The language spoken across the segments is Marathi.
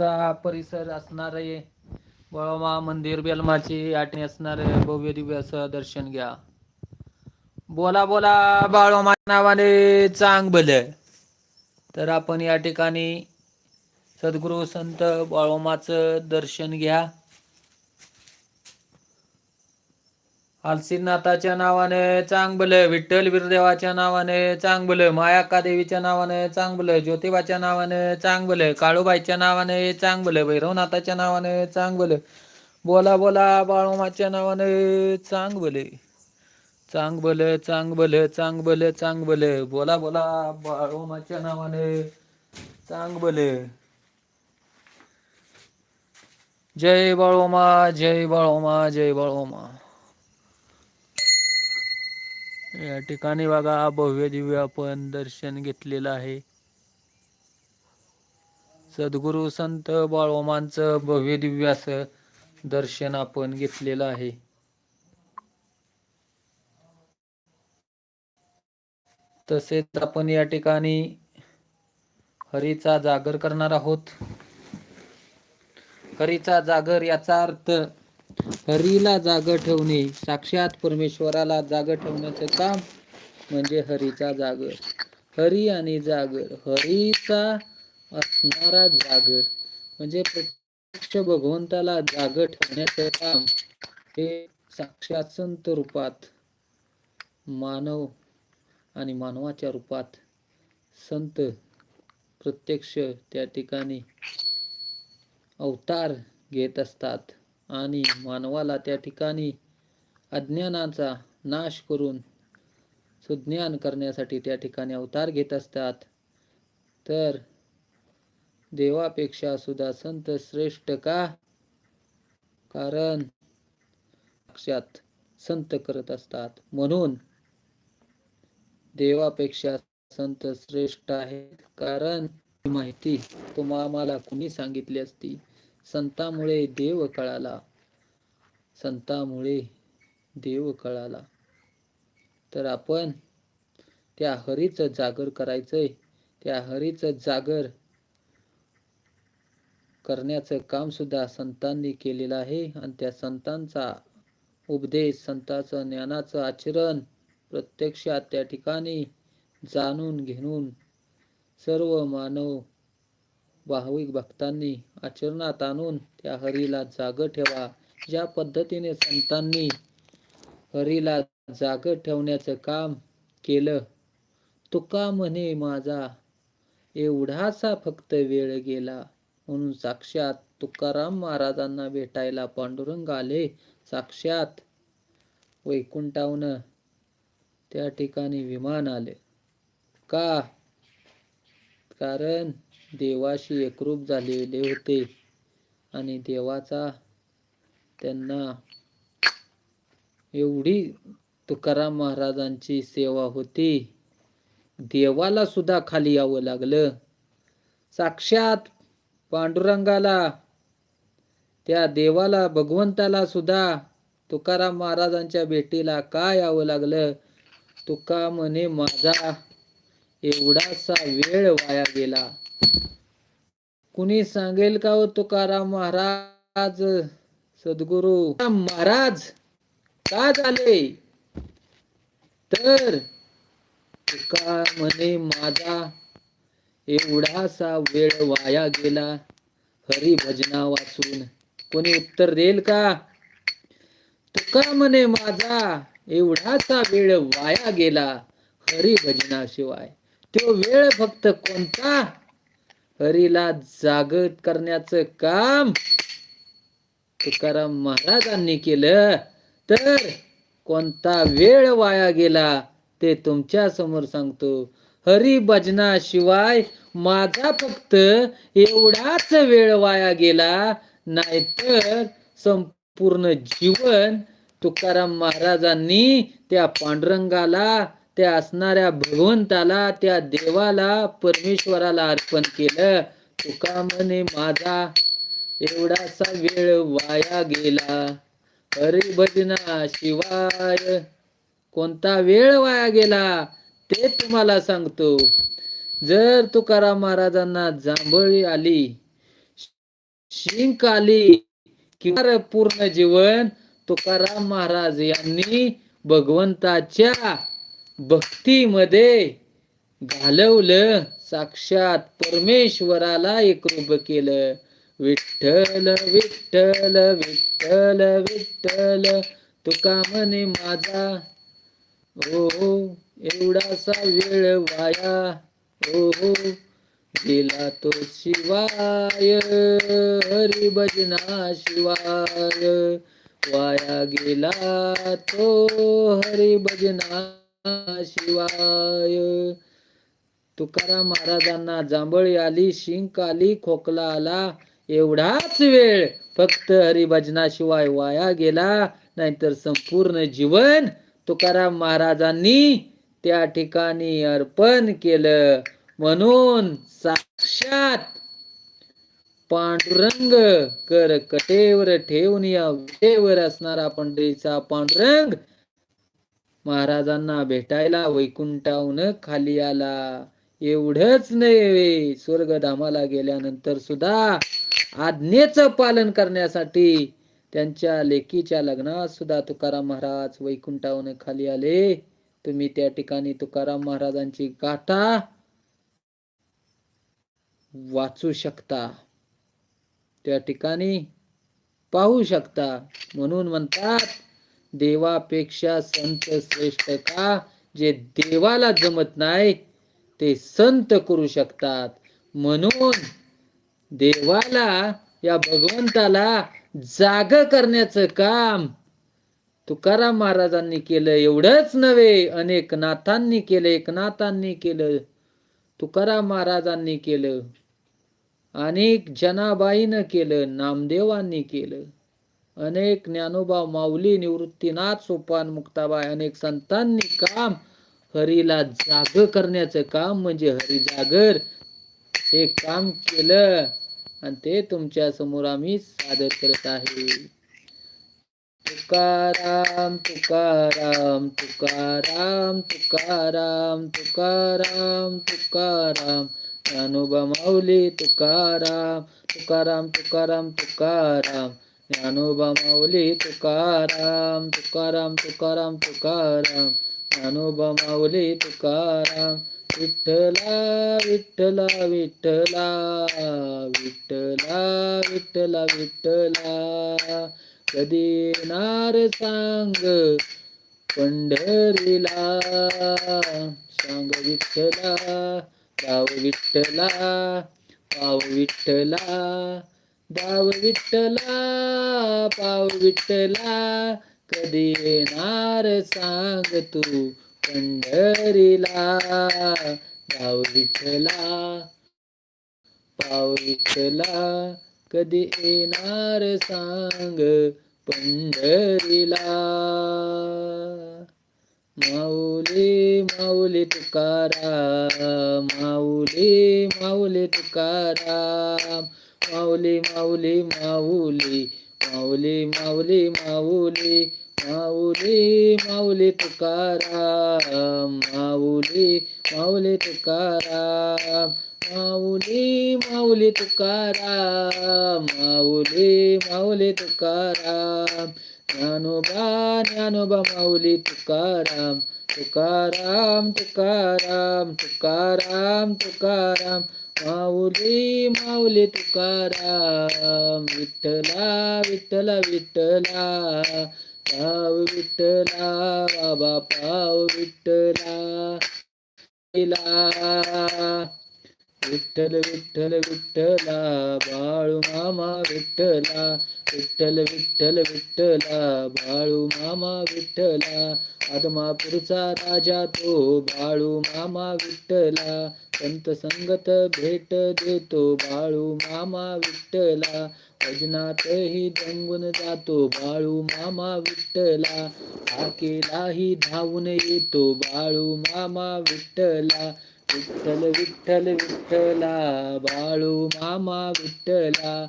बेलमाचा परिसर असणारे बळोमा मंदिर बेलमाची आठणी असणारे भव्य दिव्य असं दर्शन घ्या. बोला बोला बाळोमा नावाने चांग भल तर आपण या ठिकाणी सद्गुरू संत बाळोमाचं दर्शन घ्या. आलसीनाथाच्या नावाने चांगबल विठ्ठल वीरदेवाच्या नावाने चांगबल मायाक्का देवीच्या नावाने चांगबल ज्योतिबाच्या नावाने चांगबल काळूबाईच्या नावाने चांगबल भैरवनाथाच्या नावाने चांगबल बोला बोला बाळोमाच्या नावाने चांगबल चांगबल चांगबल चांगबल चांगबल बोला बोला बाळोमाच्या नावाने चांगबल जय बाळोमा जय बाळोमा जय बाळोमा. या ठिकाणी बघा भव्य दिव्य आपण दर्शन घेतलेलं आहे. सद्गुरू संत बाळोमांचं भव्य दिव्य असं दर्शन आपण घेतलेलं आहे. तसेच आपण या ठिकाणी हरीचा जागर करणार आहोत. हरीचा जागर याचा अर्थ हरीला जाग ठेवणे साक्षात परमेश्वराला जाग ठेवण्याचं काम म्हणजे हरीचा जागर हरी आणि जागर हरीचा असणारा जागर म्हणजे प्रत्यक्ष भगवंताला जाग ठेवण्याचं काम हे साक्षात संत रूपात मानव आणि मानवाच्या रूपात संत प्रत्यक्ष त्या ठिकाणी अवतार घेत असतात. आणि मानवाला त्या ठिकाणी अज्ञानाचा नाश करून सुज्ञान करण्यासाठी त्या ठिकाणी अवतार घेत असतात. तर देवापेक्षा सुद्धा संत श्रेष्ठ का? कारण साक्षात संत करत असतात. म्हणून देवापेक्षा संत श्रेष्ठ आहेत. कारण ही माहिती तुम्हाला कुणी सांगितली असती? संतामुळे देव कळाला. संतामुळे देव कळाला. तर आपण त्या हरीचं जागर करायचंय. त्या हरीचं जागर करण्याचं काम सुद्धा संतांनी केलेलं आहे. आणि त्या संतांचा उपदेश संतांचं ज्ञानाचं आचरण प्रत्यक्षात त्या ठिकाणी जाणून घेऊन सर्व मानव भाविक भक्तांनी आचरणात आणून त्या हरीला जाग ठेवा. ज्या पद्धतीने संतांनी हरीला जाग ठेवण्याचं काम केलं तुका म्हणे माझा? एवढासा फक्त वेळ गेला. म्हणून साक्षात तुकाराम महाराजांना भेटायला पांडुरंग आले. साक्षात वैकुंठावन त्या ठिकाणी विमान आले. का? कारण देवाशी एकरूप झालेले होते. आणि देवाचा त्यांना एवढी तुकाराम महाराजांची सेवा होती. देवाला सुद्धा खाली यावं लागलं. साक्षात पांडुरंगाला त्या देवाला भगवंताला सुद्धा तुकाराम महाराजांच्या भेटीला का यावं लागलं? तुका म्हणे माझा एवढासा वेळ वाया गेला. कुणी सांगेल का हो तुकाराम महाराज? सद्गुरु. महाराज का झाले? तर तुका म्हणे माझा एवढासा वेळ वाया गेला हरी भजना वाचून. कोणी उत्तर देईल का? तुका म्हणे माझा एवढासा वेळ वाया गेला हरी भजना शिवाय तो वेळ फक्त कोणता हरीला जागत करण्याचं काम तुकाराम महाराजांनी केलं. तर कोणता वेळ वाया गेला ते तुमच्यासमोर सांगतो. हरी भजनाशिवाय माझा फक्त एवढाच वेळ वाया गेला नाहीतर संपूर्ण जीवन तुकाराम महाराजांनी त्या पांडुरंगाला त्या असणाऱ्या भगवंताला त्या देवाला परमेश्वराला अर्पण केलं. तुका म्हणे माझा एवढासा वेळ वाया गेला. हरिभजना शिवाय कोणता वेळ वाया गेला? ते तुम्हाला सांगतो. जर तुकाराम महाराजांना जांभळी आली शिंक आली किंवा पूर्ण जीवन तुकाराम महाराज यांनी भगवंताच्या भक्तीमध्ये घालवलं साक्षात परमेश्वराला एकरूप केलं. विठ्ठल विठ्ठल विठ्ठल विठ्ठल तुका म्हणे माझा. ओ हो एवढासा वेळ वाया. हो गेला तो शिवाय हरी भजना शिवाय वाया गेला तो हरी भजना शिवाय. तुकाराम महाराजांना जांभळी आली शिंक आली खोकला आला एवढाच वेळ फक्त हरिभजनाशिवाय वाया गेला नाहीतर संपूर्ण जीवन तुकाराम महाराजांनी त्या ठिकाणी अर्पण केलं. म्हणून साक्षात पांडुरंग कर कटेवर ठेवून या विटेवर असणारा पंढरीचा पांडुरंग महाराजांना भेटायला वैकुंठाहून खाली आला. एवढंच नव्हे स्वर्गधामाला गेल्यानंतर सुद्धा आज्ञेचं पालन करण्यासाठी त्यांच्या लेकीच्या लग्नात सुद्धा तुकाराम महाराज वैकुंठाहून खाली आले. तुम्ही त्या ठिकाणी तुकाराम महाराजांची गाथा वाचू शकता. त्या ठिकाणी पाहू शकता. म्हणून म्हणतात देवापेक्षा संत श्रेष्ठ का? जे देवाला जमत नाही ते संत करू शकतात. म्हणून देवाला या भगवंताला जाग करण्याचं काम तुकाराम महाराजांनी केलं. एवढंच नव्हे अनेक नाथांनी केलं एकनाथांनी केलं तुकाराम महाराजांनी केलं अनेक जनाबाईनं केलं नामदेवांनी केलं. अनेक ज्ञानोबा माऊली निवृत्तीनाथ सोपान मुक्ताबाई अनेक संतांनी काम हरीला जाग करण्याचं काम म्हणजे हरी जागर. हे काम केलं आणि ते तुमच्यासमोर आम्ही सादर करत आहे. तुकाराम तुकाराम तुकाराम तुकाराम तुकाराम तुकाराम. ज्ञानोबा माऊली तुकाराम तुकाराम तुकाराम तुकाराम. ज्ञानोबा माऊली तुकाराम तुकाराम तुकाराम तुकाराम. ज्ञानोबा माऊली तुकाराम. विठ्ठला विठ्ठला विठ्ठला विठ्ठला विठ्ठला विठ्ठला. कधी येणार सांग पंढरीला. सांग विठ्ठला गाव विठ्ठला पाव विठ्ठला. डाव विठ्ठला पाव विठ्ठला कधी येणार सांग तू पंढरीला? गाव विठ्ठला पाव विठ्ठला कधी येणार सांग पंढरीला? माऊली माऊली तुकाराम माऊली माऊली तुकाराम माऊली माऊली माऊली माऊली माऊली माऊली माऊली माऊली तुकाराम माऊली माऊली तुकाराम माऊली माऊली तुकाराम माऊली माऊली तुकाराम ज्ञानोबा ज्ञानोबा माऊली तुकाराम तुकाराम तुकाराम तुकाराम तुकाराम माऊली माऊली तुकाराम विठ्ठला विठ्ठला विठ्ठला. पाव विठ्ठला बाबा पाव विठ्ठला. विठ्ठल विठ्ठल विठ्ठला बाळू मामा विठ्ठला. विठ्ठल विठ्ठल विठ्ठला बाळू मामा विठ्ठला. आदमापूरचा राजा तो बाळू मामा विठ्ठला. संत संगत भेट देतो बाळू मामा विठ्ठला. भजनातही दंगून जातो बाळू मामा विठ्ठला. आकेलाही धावून येतो बाळू मामा विठ्ठला. विठ्ठल विठ्ठल विठ्ठला बाळू मामा विठ्ठला.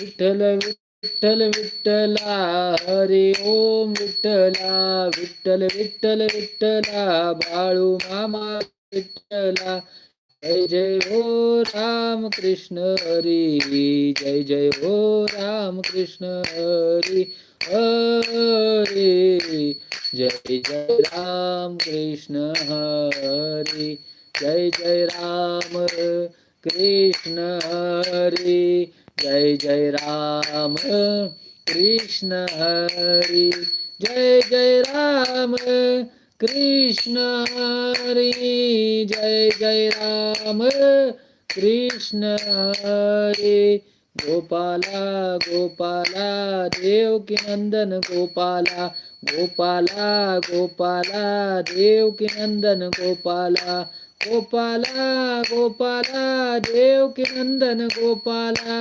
विठ्ठल विठ्ठल विठ्ठला हरि ओम विठ्ठला. विठ्ठल विठ्ठल विठ्ठला बाळू मामा विठ्ठला. जय जय हो राम कृष्ण हरी. जय जय हो राम कृष्ण हरी हरी. जय जय राम कृष्ण हरी. जय जय राम कृष्ण हरी। जय जय राम कृष्ण हरी। जय जय राम कृष्ण हरी। जय जय राम कृष्ण हरी। गोपाला गोपाला देव की नंदन गोपाला गोपाला गोपाला देव की नंदन गोपाला। गोपाला गोपाला देव की नंदन गोपाला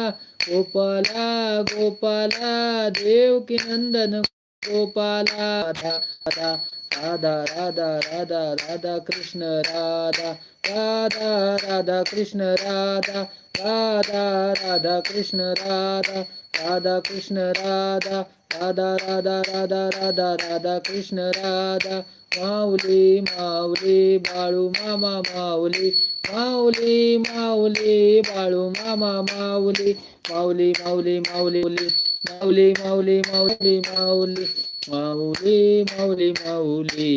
गोपाला गोपाला देव की नंदन गोपाला राधा राधा राधा राधा राधा कृष्ण राधा राधा राधा कृष्ण राधा राधा राधा कृष्ण राधा राधा कृष्ण राधा राधा राधा राधा राधा राधा कृष्ण राधा माऊली माऊली बाळू मामा माऊली माऊली माऊली बाळू मामा माऊली माऊली माऊली माऊली माऊली माऊली माऊली माऊली माऊली माऊली माऊली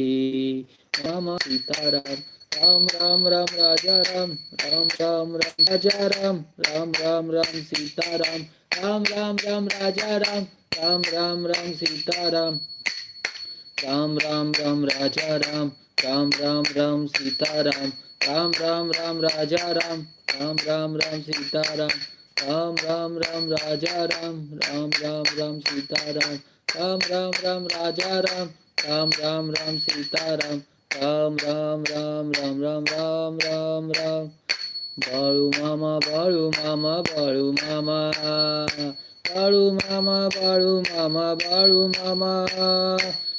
मामा सीताराम राम राम राम राजा राम राम राम राम राजा राम राम राम राम सीताराम राम राम राम राजा राम राम राम राम सीताराम राम राम राम राजा राम राम राम राम सीताराम राम राम राम राजा राम राम राम राम सीताराम राम राम राम राजा राम राम राम राम सीताराम राम राम राम राजा राम राम राम राम सीताराम राम राम राम राम राम राम राम राम बाळू मामा बाळू मामा बाळू मामा बाळू मामा बाळू मामा बाळू मामा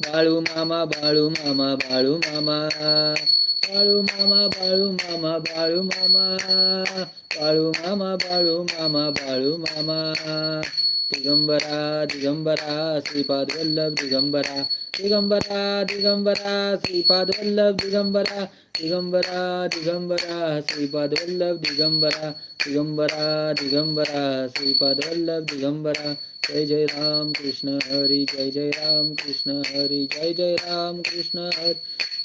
बाळू मामा बाळू मामा बाळू मामा. बाळू मामा बाळू मामा बाळू मामा. बाळू मामा बाळू मामा बाळू मामा. दिगंबरा दिगंबरा, श्रीपाद वल्लभ दिगंबरा। दिगंबरा दिगंबरा, श्रीपाद वल्लभ दिगंबरा। दिगंबरा दिगंबरा, श्रीपाद वल्लभ दिगंबरा। दिगंबरा दिगंबरा, श्रीपाद वल्लभ दिगंबरा। जय जय राम कृष्ण हरी, जय जय राम कृष्ण हरी, जय जय राम कृष्ण हरी।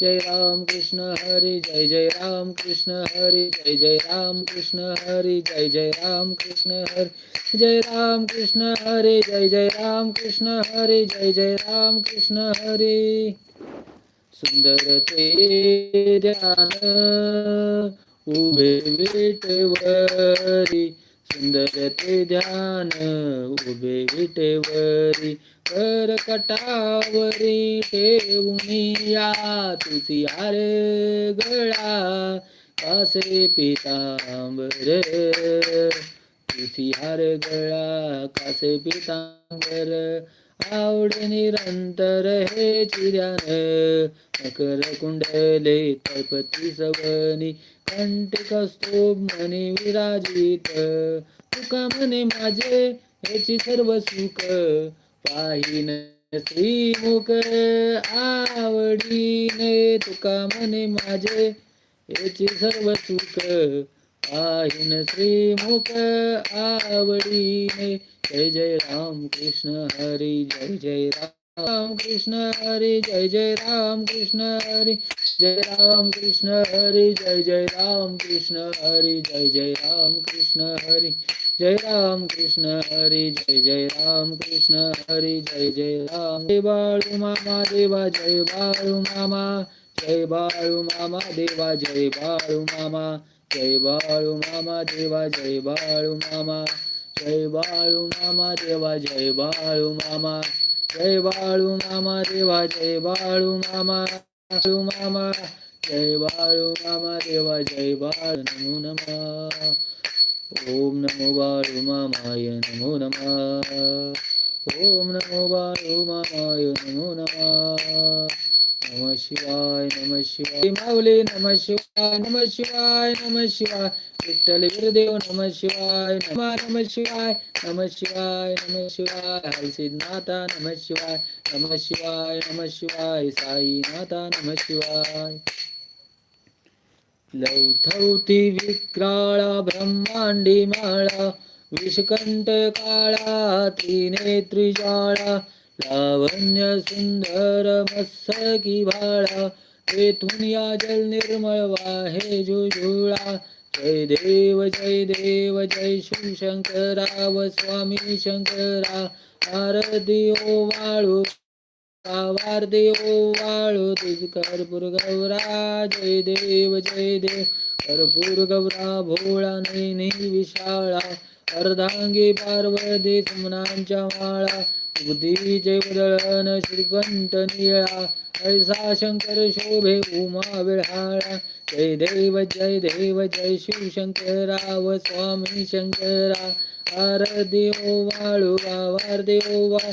जय राम कृष्ण हरी जय जय राम कृष्ण हरी जय जय राम कृष्ण हरी जय जय राम कृष्ण हरी जय राम कृष्ण हरी जय जय राम कृष्ण हरी जय जय राम कृष्ण हरी सुंदर ते ध्यान उभे विटेवरी सुंदर ते ध्यान उभे विटेवरी कर कटावरी ठेवूनिया तुझी आरे गळा कासे पितांबर तुझी हार गळा कासे पितांबर आवड निरंतर हे चिऱ्यान मकर कुंडले तळपती सवनी कंटिक स्तोभ म्हणे विराजित. तुका म्हणे माझे याची सर्व सुख पाहिन श्रीमुख आवडीने. तुका म्हणे माझे याची सर्व सुख पाहिन श्रीमुख आवडीने. जय जय राम कृष्ण हरी जय जय राम राम कृष्ण हरी जय जय राम कृष्ण हरी जय राम कृष्ण हरी जय जय राम कृष्ण हरी जय जय राम कृष्ण हरी जय राम कृष्ण हरी जय जय राम कृष्ण हरी जय जय राम. जय बाळू मामा देवा जय बाळू मामा जय बाळू मामा देवा जय बाळू मामा. जय बाळू मामा देवा जय बाळू मामा. जय बाळू मामा देवा जय बाळू मामा. जय बाळू मामा देवा जय बाळू मामा. बाळू मामा. जय बाळू मामा देवा जय बाळ नमो नमः. ओम नमो बाळू मामाय नमो नमः. ओम नमो बाळू मामाय नमो नमः. नम शिवाय नम शिवाय माऊली नम शिवाय नम शिवाय नम शिवाय विठ्ठल वीरदेव नम शिवाय नम नम शिवाय नम शिवाय नम शिवाय हरसिद्धनाथा नम शिवाय नम शिवाय नम शिवाय साईनाथा नम शिवाय लवथवती विक्राळा ब्रह्मांडी माळा विषकंठ काळा त्रिनेत्री ज्वाळा लावण्य सुंदर मत्सकी भाळा तेथून या जल निर्मळ वाहे जुजुळा. जय देव जय देव जय शिवशंकरा व स्वामी शंकरा. आरती ओ वाळू आवार देव वाळू तुझ कर्पूर गौरा. जय देव जय देव कर्पूर गौरा भोळा नैनी विशाळा. अर्धांगी पार्वती सुमनांच्या माळा. बुद्धीचे जय श्रीकंठ निळा ऐसा शंकर शोभे उमा विळाळा जय देव जय देव जय शिव शंकराव स्वामी शंकरा. आरती देव वाळू आवार देव वा.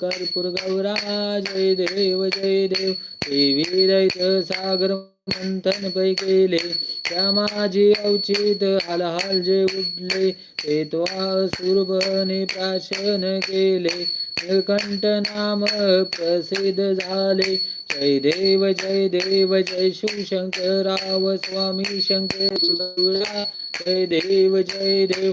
कर्पूर गौरा जय देव जय देव. देवी दैत सागर मंथन पै केले त्या माझी अवचित हाल जे उठले ते त्वा सुरभने प्राशन केले. निळकंठ नाम प्रसिद्ध झाले. जय देव जय देव जय शिवशंकराव स्वामी शंकर जय देव जय देव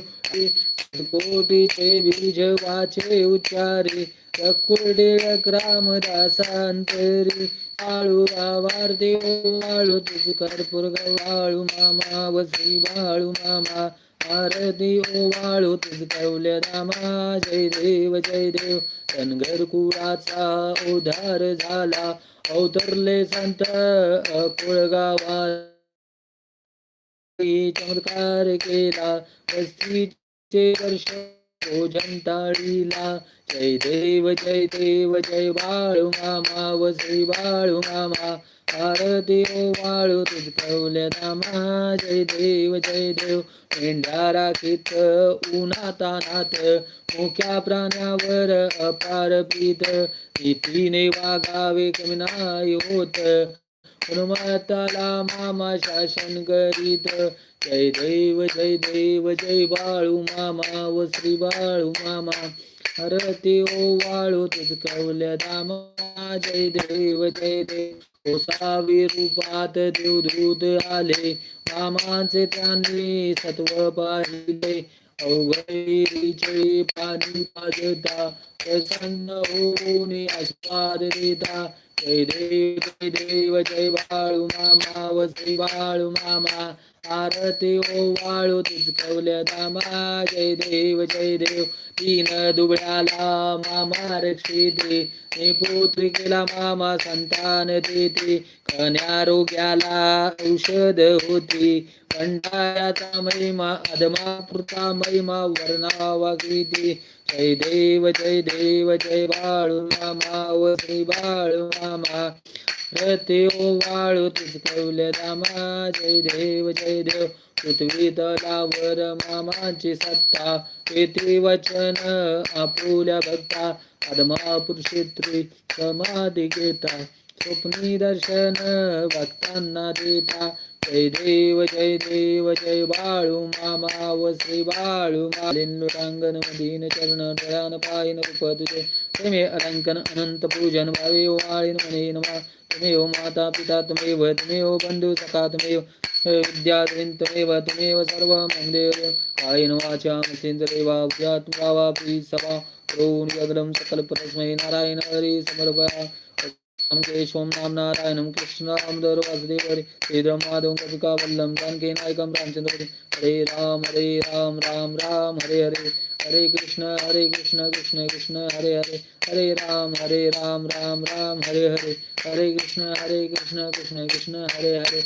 कोटीचे बीज वाचे उच्चारे. कुरडे रामदासांतरी बाळू आवार देव बाळू तुझ कर्पूर गवाळू मामा वसी बाळू मामा आरती ओ वाळू तुझ कवल्या दामा जय देव जय देव धनगर कुळाचा उधार झाला अवतरले संत कुळगावा चमत्कार केला वस्तीचे वर्ष भोजन जय देव जय देव जय बाळू मामा व बाळू मामा. आरती ओ वाळू तुझ दामा. जय देव जय देव. मेंढ्या राखीत उन्हातानात मुख्या प्राण्यावर अपार प्रीत रीतीने वागावे कमी नाही होत. हनुमताला मामा शासन करीत जय दैव जय देव जय बाळू मामा व श्री बाळू मामा। हरती ओ वाळू तुझ कवल्या दामा। जय देव जय देव। ओसावी रूपात देवदूत आले। मामांचे त्यांनी सत्व पाहिले। अवघडीचे पाणी पाजता। प्रसन्न होऊन आस्वाद देता। जय देव जय देव जय बाळू मामा व श्री बाळू मामा. आरती ओ वाळू तिचकवल्या दामा. जय देव जय देव तीन दुबळ्याला मामा रक्षिते. ने पुत्रिकेला मामा संतान देते. कन्या रोग्याला औषध होती. कंटाळ्याचा महिमा अधमापुरता महिमा वर्णावा कीती जय देव जय देव जय बाळू मामा व श्री बाळू मामा. रते ओ वाळू तुझ कवल्या दामा. जय देव जय देव. पृथ्वी दलावर मामाची सत्ता. येते वचन आपुल्या भक्ता. आदमा पुरुषेत्री समाधी घेता. स्वप्नी दर्शन भक्तांना देता. जय देव जय देव जय बाळू मामा व श्री बाळू मालिंगांगण मदीन चरण डळान पायन रूप तुझे. प्रेमे अलंकन अनंत पूजन भावे वाळीन मने नमा त्वमेव माता पिता त्वमेव हो- त्वमेव हो बंधू सखा त्वमेव हो- विद्याधरीं तुम्हेव त्वमेव सर्वं देव कायेन वाचा उद्या भूयात्मा वापि सभा करोमि सकल परस्मै नारायण हरी समर्पया. केशवं नाम नारायणं कृष्णरामदर वासुदेव हरे श्रीधर्माधवं कपिकावल्लं जानकी हरे राम हरे राम राम राम हरे हरे हरे कृष्ण हरे कृष्ण कृष्ण कृष्ण हरे हरे हरे राम हरे राम राम राम हरे हरे हरे कृष्ण हरे कृष्ण कृष्ण कृष्ण हरे हरे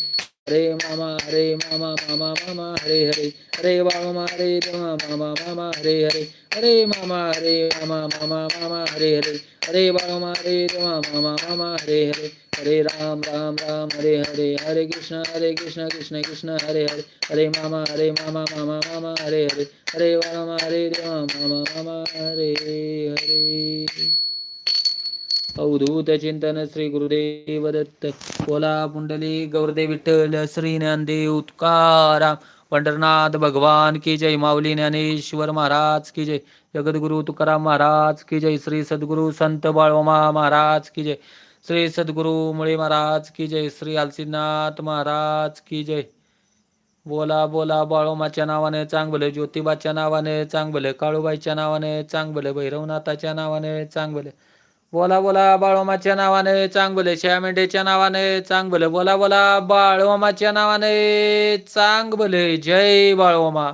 हरे मामा हरे मामा मामा मामा हरे हरे हरे मामा हरे मामा मामा मामा हरे हरे हरे मामा हरे मामा मामा मामा हरे हरे हरे मामा हरे मामा मामा मामा हरे हरे हरे राम राम राम हरे हरे हरे कृष्ण हरे कृष्ण कृष्ण कृष्ण हरे हरे हरे मामा हरे मामा मामा मामा हरे हरे हरे मामा हरे मामा मामा मामा हरे हरे अवधूत चिंतन श्री गुरुदेव दत्त बोला पुंडली गौरदेव विठ्ठल श्री ज्ञानदेव तुकाराम पंढरनाथ भगवान की जय माऊली ज्ञानेश्वर महाराज की जय जगद्गुरु तुकाराम महाराज की जय श्री सद्गुरु संत बाळोमा महाराज की जय श्री सद्गुरु मुळे महाराज की जय श्री आलसीनाथ महाराज की जय. बोला बोला बाळोमाच्या नावाने चांगलं ज्योतिबाच्या नावाने चांगलं काळूबाईच्या नावाने चांगलं भैरवनाथाच्या नावाने चांगलं. बोला बोला बाळोमाच्या नावाने चांगलं श्यामेंढेच्या नावाने चांगलं बोला बोला बाळोमाच्या नावाने चांगलं जय बाळोमा